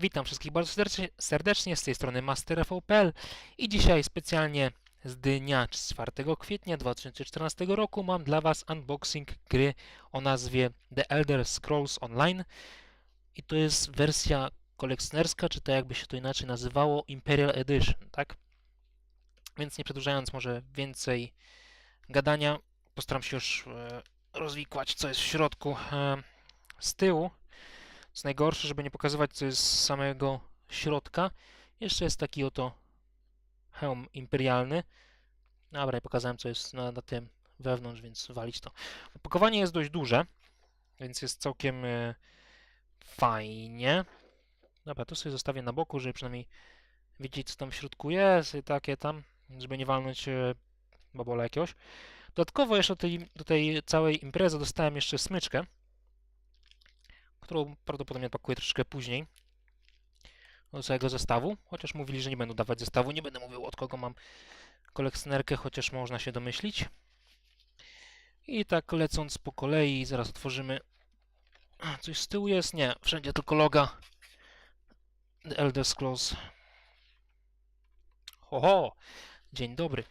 Witam wszystkich bardzo serdecznie, z tej strony MasterFOPL i dzisiaj specjalnie z dnia 4 kwietnia 2014 roku mam dla Was unboxing gry o nazwie The Elder Scrolls Online i to jest wersja kolekcjonerska, czy to jakby się to inaczej nazywało Imperial Edition, tak? Więc nie przedłużając może więcej gadania, postaram się już e, rozwikłać co jest w środku. E, z tyłu co najgorsze, żeby nie pokazywać, co jest z samego środka. Jeszcze jest taki oto hełm imperialny. Dobra, ja pokazałem, co jest na, na tym wewnątrz, więc walić to. Opakowanie jest dość duże, więc jest całkiem e, fajnie. Dobra, to sobie zostawię na boku, żeby przynajmniej wiedzieć, co tam w środku jest i takie tam, żeby nie walnąć e, babola jakiegoś. Dodatkowo jeszcze do tej, do tej całej imprezy dostałem jeszcze smyczkę którą prawdopodobnie pakuję troszkę później do całego zestawu, chociaż mówili, że nie będą dawać zestawu, nie będę mówił od kogo mam kolekcjonerkę, chociaż można się domyślić. I tak lecąc po kolei, zaraz otworzymy. Coś z tyłu jest? Nie, wszędzie tylko loga. The Elder Scrolls. Oho, dzień dobry.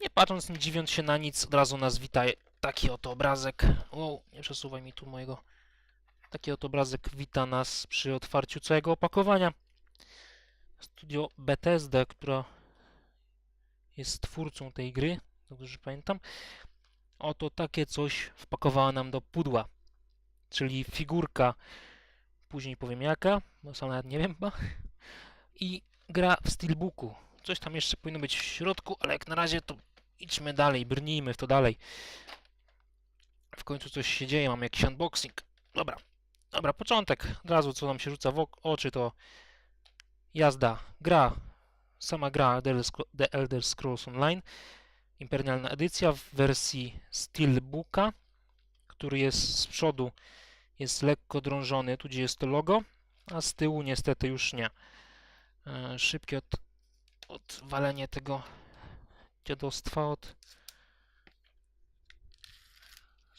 Nie patrząc, nie dziwiąc się na nic, od razu nas wita taki oto obrazek. Wow, nie przesuwaj mi tu mojego Taki oto obrazek wita nas przy otwarciu całego opakowania. Studio Bethesda, która jest twórcą tej gry, dobrze pamiętam. Oto takie coś wpakowała nam do pudła, czyli figurka, później powiem jaka, bo sam nawet nie wiem chyba, i gra w steelbooku. Coś tam jeszcze powinno być w środku, ale jak na razie to idźmy dalej, brnijmy w to dalej. W końcu coś się dzieje, mam jakiś unboxing. Dobra, Dobra, początek. Od razu co nam się rzuca w oczy to jazda, gra, sama gra The Elder Scrolls Online, imperialna edycja w wersji Steelbooka, który jest z przodu jest lekko drążony, tu gdzie jest to logo, a z tyłu niestety już nie. E, szybkie od, odwalenie tego dziadostwa od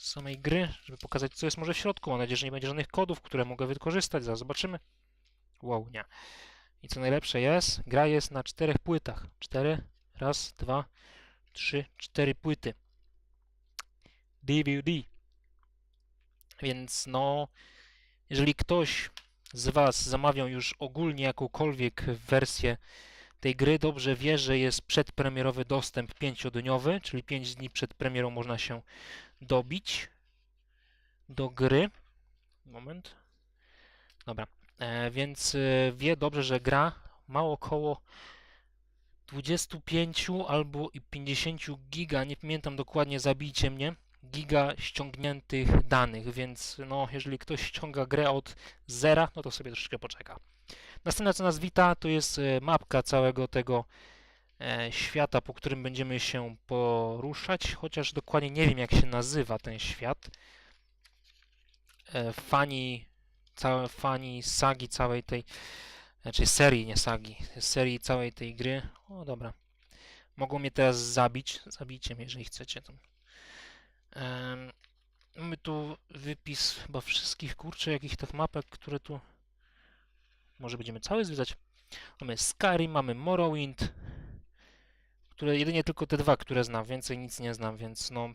samej gry, żeby pokazać, co jest może w środku. Mam nadzieję, że nie będzie żadnych kodów, które mogę wykorzystać. Zaraz zobaczymy. Wow, nie. I co najlepsze jest, gra jest na czterech płytach. Cztery, raz, dwa, trzy, cztery płyty. DVD. Więc no, jeżeli ktoś z Was zamawiał już ogólnie jakąkolwiek wersję tej gry, dobrze wie, że jest przedpremierowy dostęp pięciodniowy, czyli 5 dni przed premierą można się dobić do gry. Moment. Dobra, e, więc e, wie dobrze, że gra ma około 25 albo 50 giga, nie pamiętam dokładnie, zabijcie mnie, giga ściągniętych danych, więc no, jeżeli ktoś ściąga grę od zera, no to sobie troszeczkę poczeka. Następna, co nas wita, to jest e, mapka całego tego świata, po którym będziemy się poruszać, chociaż dokładnie nie wiem, jak się nazywa ten świat. E, fani, całe fani sagi całej tej, znaczy serii, nie sagi, serii całej tej gry. O, dobra. Mogą mnie teraz zabić. Zabijcie mnie, jeżeli chcecie. To. Um, mamy tu wypis chyba wszystkich, kurczę, jakich tych mapek, które tu może będziemy cały zwiedzać. Mamy Skyrim, mamy Morrowind, które jedynie tylko te dwa, które znam, więcej nic nie znam, więc no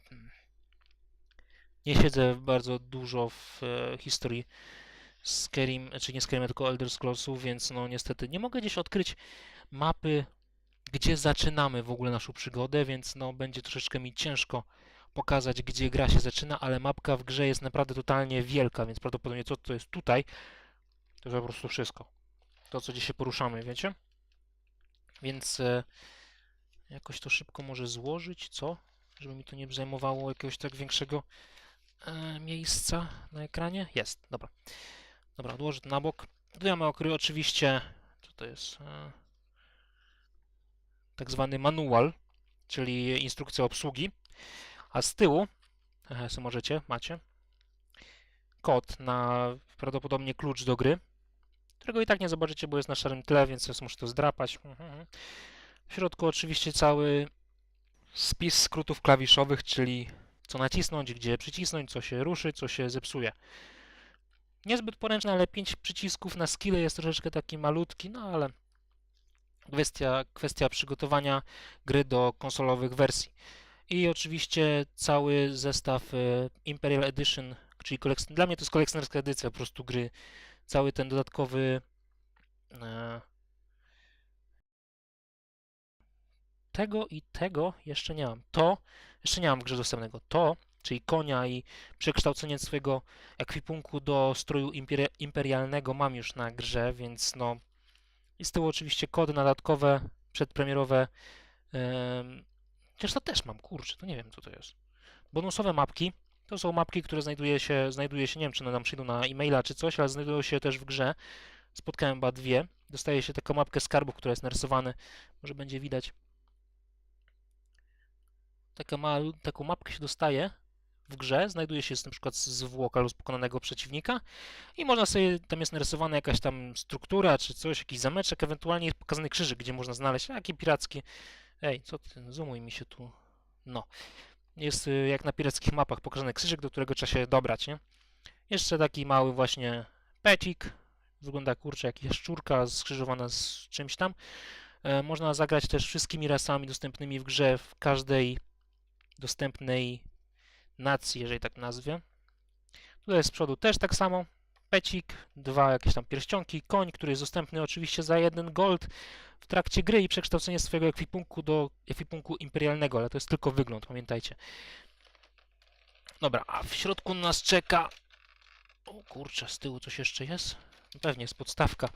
nie siedzę bardzo dużo w e, historii Skyrim, czy nie Skyrim, tylko Elder Scrollsów, więc no niestety nie mogę gdzieś odkryć mapy, gdzie zaczynamy w ogóle naszą przygodę, więc no będzie troszeczkę mi ciężko pokazać, gdzie gra się zaczyna, ale mapka w grze jest naprawdę totalnie wielka, więc prawdopodobnie to, co jest tutaj, to jest po prostu wszystko. To, co dzisiaj poruszamy, wiecie? Więc e, jakoś to szybko może złożyć, co? Żeby mi to nie zajmowało jakiegoś tak większego e, miejsca na ekranie. Jest, dobra. Dobra, odłożę to na bok. Tutaj mamy okry, oczywiście, co to jest? E, tak zwany manual, czyli instrukcja obsługi. A z tyłu, e, co możecie, macie, kod na prawdopodobnie klucz do gry którego i tak nie zobaczycie, bo jest na szarym tle, więc muszę to zdrapać. Mhm. W środku oczywiście cały spis skrótów klawiszowych, czyli co nacisnąć, gdzie przycisnąć, co się ruszy, co się zepsuje. Niezbyt poręczny, ale 5 przycisków na skille jest troszeczkę taki malutki, no ale kwestia, kwestia przygotowania gry do konsolowych wersji. I oczywiście cały zestaw e, Imperial Edition, czyli dla mnie to jest kolekcjonerska edycja po prostu gry. Cały ten dodatkowy e, tego i tego jeszcze nie mam. To jeszcze nie mam w grze dostępnego. To, czyli konia i przekształcenie swojego ekwipunku do stroju imperia- imperialnego mam już na grze, więc no i z oczywiście kody dodatkowe, przedpremierowe. em, Chociaż to też mam, kurczę, to nie wiem co to jest. Bonusowe mapki. To są mapki, które znajduje się, znajduje się, nie wiem czy one nam przyjdą na e-maila czy coś, ale znajdują się też w grze. Spotkałem chyba dwie. Dostaje się taką mapkę skarbów, która jest narysowana. Może będzie widać. Taka malu, taką mapkę się dostaje w grze. Znajduje się na przykład zwłoka lub pokonanego przeciwnika i można sobie, tam jest narysowana jakaś tam struktura czy coś, jakiś zameczek, ewentualnie jest pokazany krzyżyk, gdzie można znaleźć jakie pirackie. Ej, co ty, zoomuj mi się tu. No. Jest y, jak na pirackich mapach pokazany krzyżyk, do którego trzeba się dobrać, nie? Jeszcze taki mały właśnie pecik. Wygląda kurczę jak jaszczurka skrzyżowana z czymś tam. E, można zagrać też wszystkimi rasami dostępnymi w grze w każdej dostępnej nacji, jeżeli tak nazwie. Tutaj z przodu też tak samo. Pecik, dwa jakieś tam pierścionki, koń, który jest dostępny oczywiście za jeden gold w trakcie gry i przekształcenie swojego ekwipunku do ekwipunku imperialnego, ale to jest tylko wygląd, pamiętajcie. Dobra, a w środku nas czeka... O kurczę, z tyłu coś jeszcze jest? No Pewnie jest podstawka.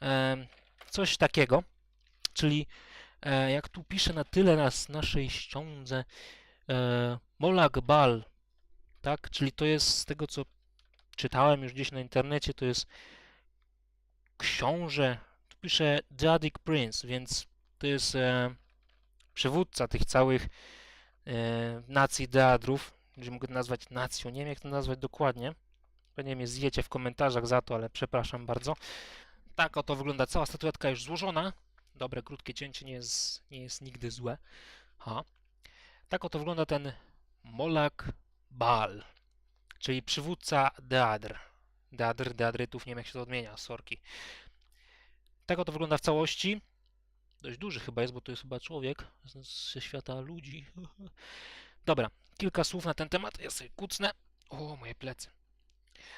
Em, coś takiego, czyli jak tu pisze na tyle nas naszej ściądze e, Molag Bal, tak? Czyli to jest z tego co czytałem już gdzieś na internecie, to jest książę, tu pisze Jadic Prince, więc to jest e, przywódca tych całych e, nacji Deadrów, jeżeli mogę to nazwać nacją, nie wiem jak to nazwać dokładnie, pewnie mnie zjecie w komentarzach za to, ale przepraszam bardzo. Tak oto wygląda cała statuetka już złożona. Dobre, krótkie cięcie nie jest, nie jest nigdy złe. Ha. Tak oto wygląda ten Molak Bal, czyli przywódca Deadr. Deadr, Deadrytów, nie wiem jak się to odmienia, sorki. Tak oto wygląda w całości. Dość duży chyba jest, bo to jest chyba człowiek ze świata ludzi. Dobra, kilka słów na ten temat. Ja sobie kucnę. O, moje plecy.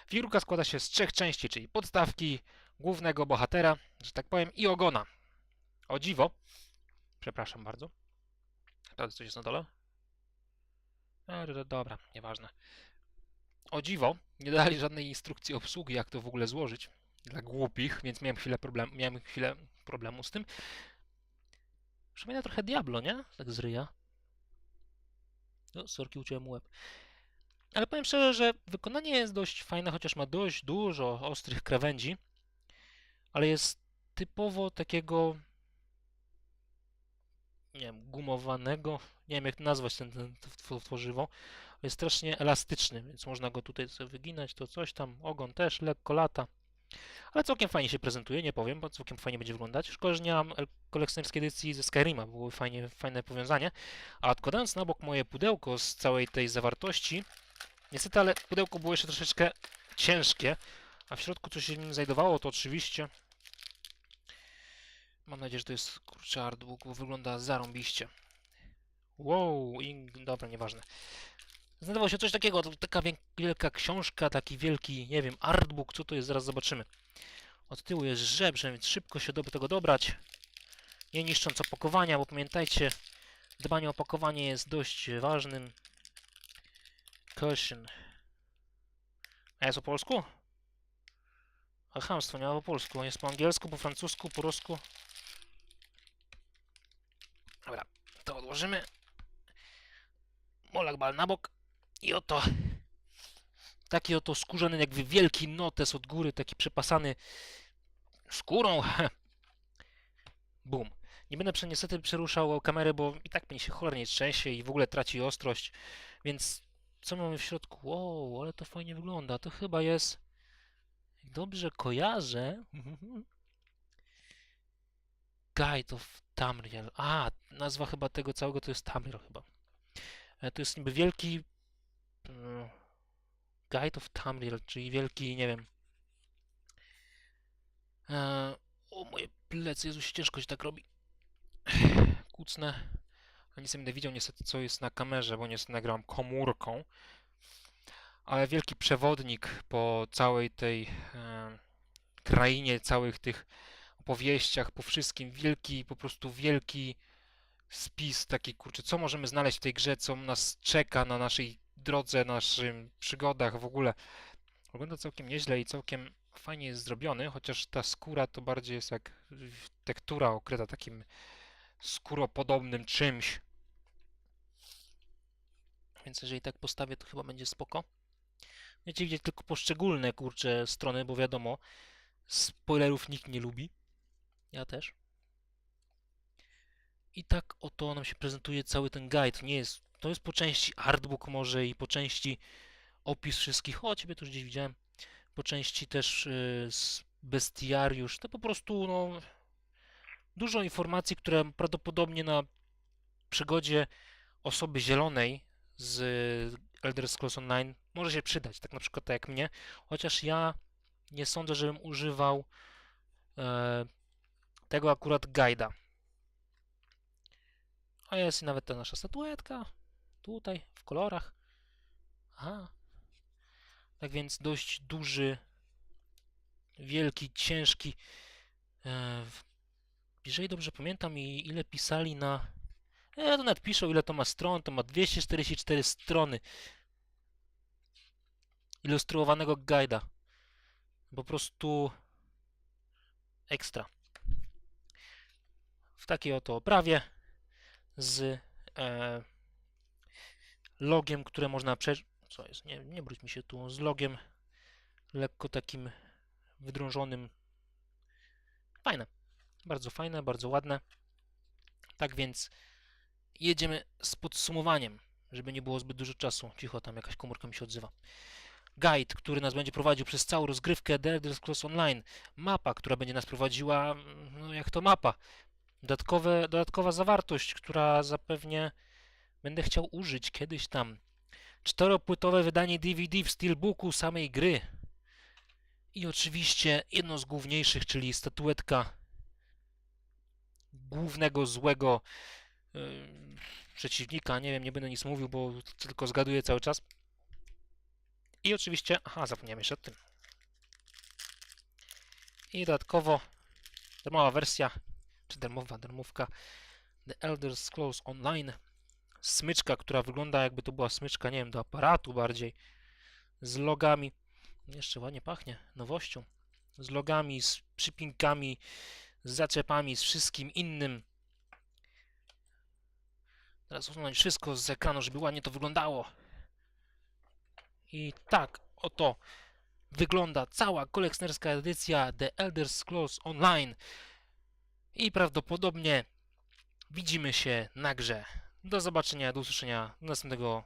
Figurka składa się z trzech części, czyli podstawki, głównego bohatera, że tak powiem, i ogona. O dziwo. Przepraszam bardzo. Teraz coś jest na dole? E, Dobra, nieważne. O dziwo, nie dali żadnej instrukcji obsługi, jak to w ogóle złożyć. Dla głupich, więc miałem chwilę, problem, miałem chwilę problemu z tym. Przypomina trochę Diablo, nie? Tak z ryja. No, sorki, uciąłem łeb. Ale powiem szczerze, że wykonanie jest dość fajne, chociaż ma dość dużo ostrych krawędzi, ale jest typowo takiego, gumowanego, nie wiem jak to nazwać ten, ten, tworzywo, jest strasznie elastyczny, więc można go tutaj sobie wyginać, to coś tam, ogon też lekko lata, ale całkiem fajnie się prezentuje, nie powiem, bo całkiem fajnie będzie wyglądać. Szkoda, że nie mam kolekcjonerskiej edycji ze Skyrima, byłoby fajnie, fajne powiązanie. A odkładając na bok moje pudełko z całej tej zawartości, niestety, ale pudełko było jeszcze troszeczkę ciężkie, a w środku coś się w nim znajdowało, to oczywiście mam nadzieję, że to jest kurczę artbook, bo wygląda zarąbiście. Wow, i dobra, nieważne. Znajdowało się coś takiego, taka wielka książka, taki wielki, nie wiem, artbook, co to jest, zaraz zobaczymy. Od tyłu jest żebrze, więc szybko się do tego dobrać. Nie niszcząc opakowania, bo pamiętajcie, dbanie o opakowanie jest dość ważnym. Caution. A jest po polsku? A chamstwo, nie ma po polsku. Jest po angielsku, po francusku, po rusku. Dobra, to odłożymy. Molak bal na bok. I oto taki oto skórzany jakby wielki notes od góry, taki przepasany skórą. Bum. Nie będę niestety przeruszał kamery, bo i tak mi się cholernie trzęsie i w ogóle traci ostrość. Więc co mamy w środku? Wow, ale to fajnie wygląda. To chyba jest... Dobrze kojarzę. Guide of Tamriel. A, nazwa chyba tego całego to jest Tamriel chyba. E, To jest niby wielki mm, Guide of Tamriel, czyli wielki, nie wiem. E, o, moje plecy, Jezu, się ciężko się tak robi. Kucnę. A nic nie będę widział niestety, co jest na kamerze, bo niestety nagrałam komórką. Ale wielki przewodnik po całej tej e, krainie, całych tych opowieściach, po wszystkim. Wielki, po prostu wielki spis taki, kurczę, co możemy znaleźć w tej grze, co nas czeka na naszej drodze, naszym przygodach w ogóle. Wygląda całkiem nieźle i całkiem fajnie jest zrobiony, chociaż ta skóra to bardziej jest jak tektura okryta takim skóropodobnym czymś. Więc jeżeli tak postawię, to chyba będzie spoko. Będziecie widzieć tylko poszczególne, kurcze, strony, bo wiadomo, spoilerów nikt nie lubi. Ja też. I tak oto nam się prezentuje cały ten guide. Nie jest, to jest po części artbook może i po części opis wszystkich. O, ciebie tu już gdzieś widziałem. Po części też y, z bestiariusz. To po prostu no, dużo informacji, które prawdopodobnie na przygodzie osoby zielonej z Elder Scrolls Online może się przydać. Tak na przykład tak jak mnie. Chociaż ja nie sądzę, żebym używał e, tego akurat guida. A jest i nawet ta nasza statuetka. Tutaj, w kolorach. Aha. Tak więc dość duży, wielki, ciężki. E, jeżeli dobrze pamiętam i ile pisali na... E, to nawet piszą ile to ma stron. To ma 244 strony ilustruowanego guida. Po prostu ekstra. W takiej oto oprawie z e, logiem, które można przeczytać. Co jest? Nie, nie bróć mi się tu. Z logiem lekko takim wydrążonym. Fajne. Bardzo fajne, bardzo ładne. Tak więc jedziemy z podsumowaniem, żeby nie było zbyt dużo czasu. Cicho, tam jakaś komórka mi się odzywa. Guide, który nas będzie prowadził przez całą rozgrywkę The Elder Scrolls Online. Mapa, która będzie nas prowadziła, no jak to mapa. Dodatkowe, dodatkowa zawartość, która zapewnie będę chciał użyć kiedyś tam. Czteropłytowe wydanie DVD w steelbooku samej gry. I oczywiście jedno z główniejszych, czyli statuetka głównego złego yy, przeciwnika. Nie wiem, nie będę nic mówił, bo tylko zgaduję cały czas. I oczywiście, aha, zapomniałem jeszcze o tym. I dodatkowo darmowa wersja, czy darmowa, darmówka The Elder Scrolls Online. Smyczka, która wygląda jakby to była smyczka, nie wiem, do aparatu bardziej. Z logami. Jeszcze ładnie pachnie, nowością. Z logami, z przypinkami, z zaczepami, z wszystkim innym. Teraz usunąć wszystko z ekranu, żeby ładnie to wyglądało. I tak oto wygląda cała kolekcjonerska edycja The Elder Scrolls Online. I prawdopodobnie widzimy się na grze. Do zobaczenia, do usłyszenia następnego